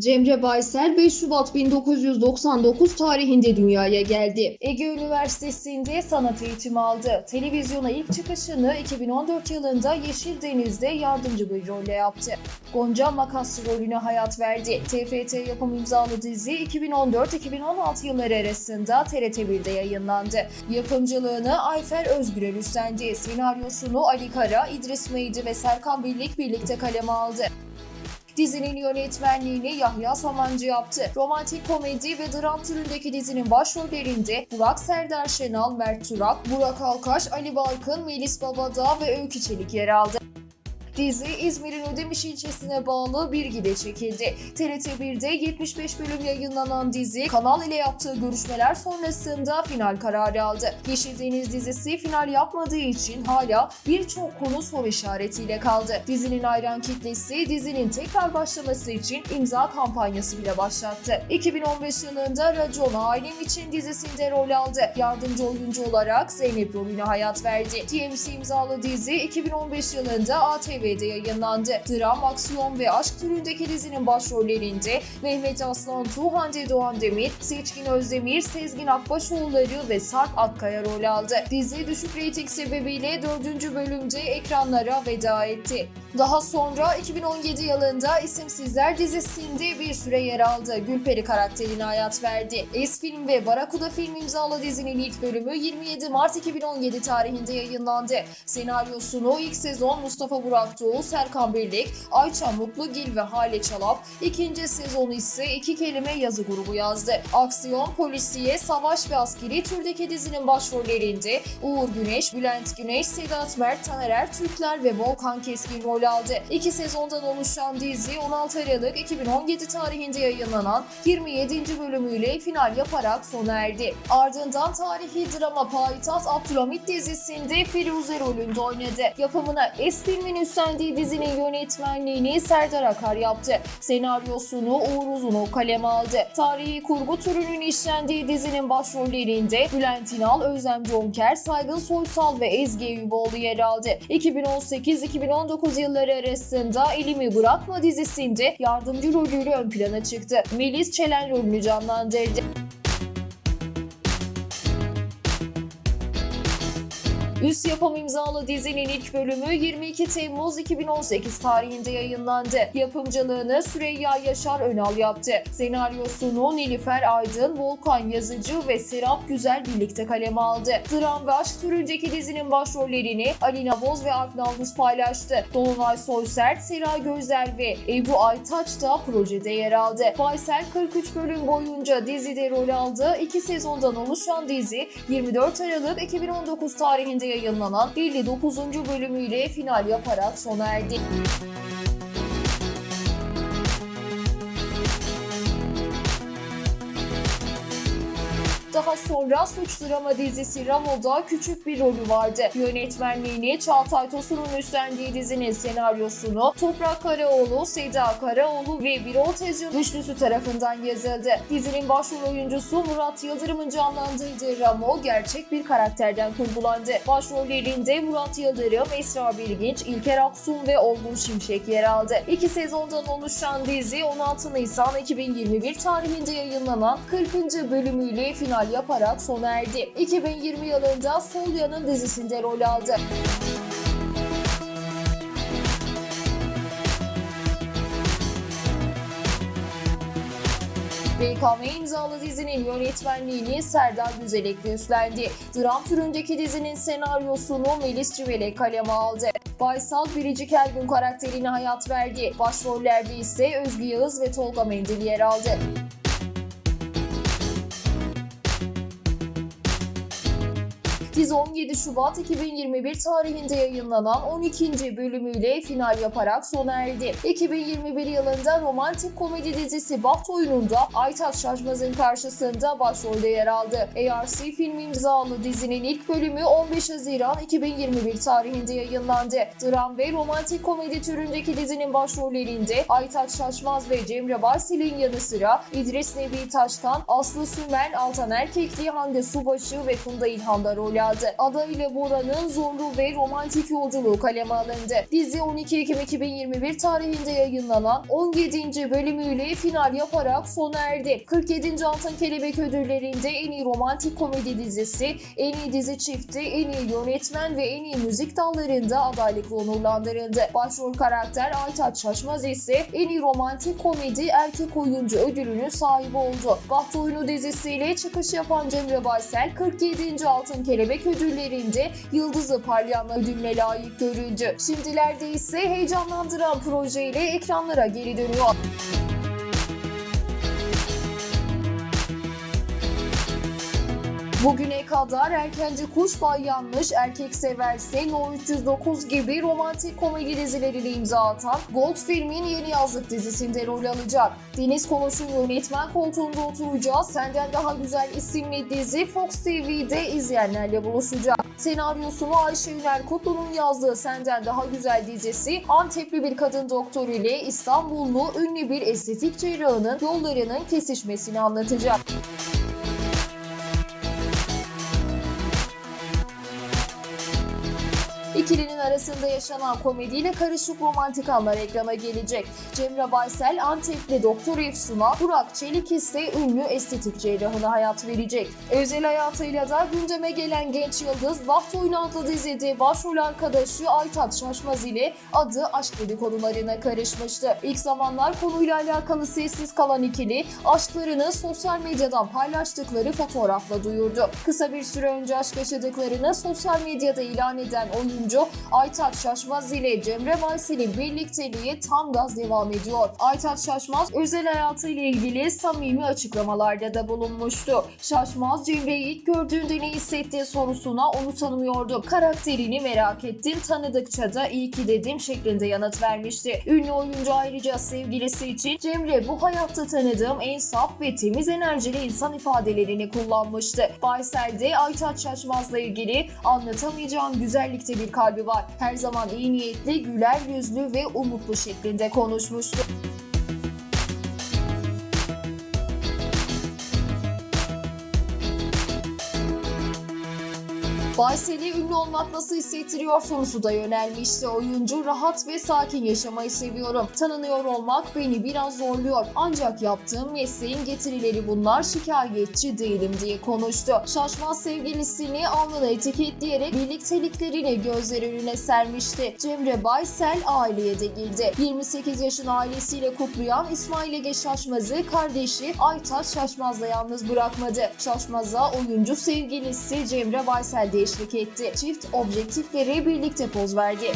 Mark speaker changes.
Speaker 1: Cemre Baysel 5 Şubat 1999 tarihinde dünyaya geldi.
Speaker 2: Ege Üniversitesi'nde sanat eğitimi aldı. Televizyona ilk çıkışını 2014 yılında Yeşil Deniz'de yardımcı bir rolle yaptı. Gonca Makas rolüne hayat verdi. TFT yapım imzalı dizi 2014-2016 yılları arasında TRT1'de yayınlandı. Yapımcılığını Ayfer Özgürel üstlendi. Senaryosunu Ali Kara, İdris Meydi ve Serkan Birlik birlikte kaleme aldı. Dizinin yönetmenliğini Yahya Samancı yaptı. Romantik komedi ve dram türündeki dizinin başrollerinde Burak Serdar Şenal, Mert Turak, Burak Alkaş, Ali Barkın, Melis Babadağ ve Öykü Çelik yer aldı. Dizi İzmir'in Ödemiş ilçesine bağlı Birgi'de çekildi. TRT1'de 75 bölüm yayınlanan dizi kanal ile yaptığı görüşmeler sonrasında final kararı aldı. Yeşil Deniz dizisi final yapmadığı için hala birçok konu soru işaretiyle kaldı. Dizinin hayran kitlesi dizinin tekrar başlaması için imza kampanyası bile başlattı. 2015 yılında Racon Ailem için dizisinde rol aldı. Yardımcı oyuncu olarak Zeynep rolüne hayat verdi. TMC imzalı dizi 2015 yılında ATV'de yayınlandı. Dram, aksiyon ve aşk türündeki dizinin başrollerinde Mehmet Aslan, Tuğhande Doğan Demir, Seçkin Özdemir, Sezgin Akbaşoğulları ve Sarp Akkaya rol aldı. Dizi düşük reyting sebebiyle 4. bölümde ekranlara veda etti. Daha sonra 2017 yılında İsimsizler dizisinde bir süre yer aldı. Gülperi karakterine hayat verdi. Es-Film ve Barakuda Film imzalı dizinin ilk bölümü 27 Mart 2017 tarihinde yayınlandı. Senaryosunu ilk sezon Mustafa Burak Doğu, Serkan Birlik, Ayça Mutlugil ve Hale Çalap, ikinci sezonu ise iki kelime yazı grubu yazdı. Aksiyon, polisiye, savaş ve askeri türdeki dizinin başrollerinde Uğur Güneş, Bülent Güneş, Sedat Mert, Taner Ertürkler ve Volkan Keskin rol aldı. İki sezondan oluşan dizi 16 Aralık 2017 tarihinde yayınlanan 27. bölümüyle final yaparak sona erdi. Ardından tarihi drama Payitaht Abdülhamit dizisinde Firuze rolünde oynadı. Yapımına Es-Film'in üstlendiği dizinin yönetmenliğini Serdar Akar yaptı. Senaryosunu Uğur Uzunov kaleme aldı. Tarihi kurgu türünün işlendiği dizinin başrollerinde Bülent İnal, Özlem Conker, Saygın Soysal ve Ezgi Eyüboğlu yer aldı. 2018-2019 yılları arasında Elimi Bırakma dizisinde yardımcı rolüyle ön plana çıktı. Melis Çelen rolünü canlandırdı. Üst yapım imzalı dizinin ilk bölümü 22 Temmuz 2018 tarihinde yayınlandı. Yapımcılığını Süreyya Yaşar Önal yaptı. Senaryosunu Nilüfer Aydın, Volkan Yazıcı ve Serap Güzel birlikte kaleme aldı. Dram ve aşk türündeki dizinin başrollerini Alina Boz ve Alp paylaştı. Dolunay Soysert, Seray Gözel ve Ebru Aytaç da projede yer aldı. Baysel 43 bölüm boyunca dizide rol aldı. İki sezondan oluşan dizi 24 Aralık 2019 tarihinde yayınlanan 59. bölümüyle final yaparak sona erdi. Daha sonra suç drama dizisi Ramo'da küçük bir rolü vardı. Yönetmenliğini Çağatay Tosun'un üstlendiği dizinin senaryosunu Toprak Karaoğlu, Seda Karaoğlu ve Birol Tezcan üçlüsü tarafından yazıldı. Dizinin başrol oyuncusu Murat Yıldırım'ın canlandırdığı Ramo gerçek bir karakterden kurgulandı. Başrollerinde Murat Yıldırım, Esra Bilginç, İlker Aksun ve Olgun Şimşek yer aldı. İki sezondan oluşan dizi 16 Nisan 2021 tarihinde yayınlanan 40. bölümüyle final yaparak sona erdi. 2020 yılında Solya'nın dizisinde rol aldı. BKM imzalı dizinin yönetmenliğini Serdar Güzelekli üstlendi. Dram türündeki dizinin senaryosunu Melis Civelek kaleme aldı. Baysal Biricik Ergün karakterine hayat verdi. Başrollerde ise Özgü Yağız ve Tolga Mendil yer aldı. Dizi 17 Şubat 2021 tarihinde yayınlanan 12. bölümüyle final yaparak sona erdi. 2021 yılında romantik komedi dizisi Baht oyununda Aytaç Şaşmaz'ın karşısında başrolde yer aldı. ARC film imzalı dizinin ilk bölümü 15 Haziran 2021 tarihinde yayınlandı. Dram ve romantik komedi türündeki dizinin başrollerinde Aytaç Şaşmaz ve Cemre Barsel'in yanı sıra İdris Nebi Taşkan, Aslı Sümen, Altan Erkekli, Hande Subaşı ve Funda İlhan da rol aldı. Aldı. Ada ile Bora'nın zorlu ve romantik yolculuğu kaleme alındı. Dizi 12 Ekim 2021 tarihinde yayınlanan 17. bölümüyle final yaparak sona erdi. 47. Altın Kelebek ödüllerinde en iyi romantik komedi dizisi, en iyi dizi çifti, en iyi yönetmen ve en iyi müzik dallarında adaylıkla onurlandırıldı. Başrol karakter Aytaç Şaşmaz ise en iyi romantik komedi erkek oyuncu ödülünün sahibi oldu. Baht Oyunu dizisiyle çıkış yapan Cemre Baysel 47. Altın Kelebek ödüllerinde Yıldızı Parlayanlar ödülüne layık görüldü. Şimdilerde ise heyecanlandıran projeyle ekranlara geri dönüyor. Bugüne kadar Erkenci Kuş Bay Yanlış, Erkek Severse, No 309 gibi romantik komedi dizilerine imza atan Gold filmin yeni yazlık dizisinde rol alacak. Deniz Koloş'un yönetmen koltuğunda oturacağı Senden Daha Güzel isimli dizi Fox TV'de izleyenlerle buluşacak. Senaryosunu Ayşe Üner Kutlu'nun yazdığı Senden Daha Güzel dizisi Antepli bir kadın doktor ile İstanbullu ünlü bir estetik cerrahının yollarının kesişmesini anlatacak. İkilinin arasında yaşanan komediyle karışık romantik anlar ekrana gelecek. Cemre Baysel Antepli Doktor Efsun'a, Burak Çelik ise ünlü estetik cerrahına hayat verecek. Özel hayatıyla da gündeme gelen genç yıldız Baht Oyunu adlı dizide başrol arkadaşı Aytat Şaşmaz ile adı aşk dedikodularına karışmıştı. İlk zamanlar konuyla alakalı sessiz kalan ikili aşklarını sosyal medyadan paylaştıkları fotoğrafla duyurdu. Kısa bir süre önce aşk yaşadıklarını sosyal medyada ilan eden oyuncu Aytaç Şaşmaz ile Cemre Baysel'in birlikteliği tam gaz devam ediyor. Aytaç Şaşmaz özel hayatıyla ilgili samimi açıklamalarda da bulunmuştu. Şaşmaz Cemre'yi ilk gördüğünde ne hissettiği sorusuna onu tanımıyordum. Karakterini merak ettim, tanıdıkça da iyi ki dedim şeklinde yanıt vermişti. Ünlü oyuncu ayrıca sevgilisi için Cemre bu hayatta tanıdığım en saf ve temiz enerjili insan ifadelerini kullanmıştı. Baysel de Aytaç Şaşmaz'la ilgili anlatamayacağım güzellikte bir kalbi var. Her zaman iyi niyetli, güler yüzlü ve umutlu şeklinde konuşmuştu. Baysel'e ünlü olmak nasıl hissettiriyor sorusu da yönelmişti. Oyuncu rahat ve sakin yaşamayı seviyorum. Tanınıyor olmak beni biraz zorluyor. Ancak yaptığım mesleğin getirileri bunlar şikayetçi değilim diye konuştu. Şaşmaz sevgilisini alnına etiketleyerek birlikteliklerini gözler önüne sermişti. Cemre Baysel aileye de girdi. 28 yaşın ailesiyle kutlayan İsmail Ege Şaşmaz'ı kardeşi Aytaç Şaşmaz'la yalnız bırakmadı. Şaşmaz'a oyuncu sevgilisi Cemre Baysel de eşlik etti. Çift objektifleri birlikte poz verdi.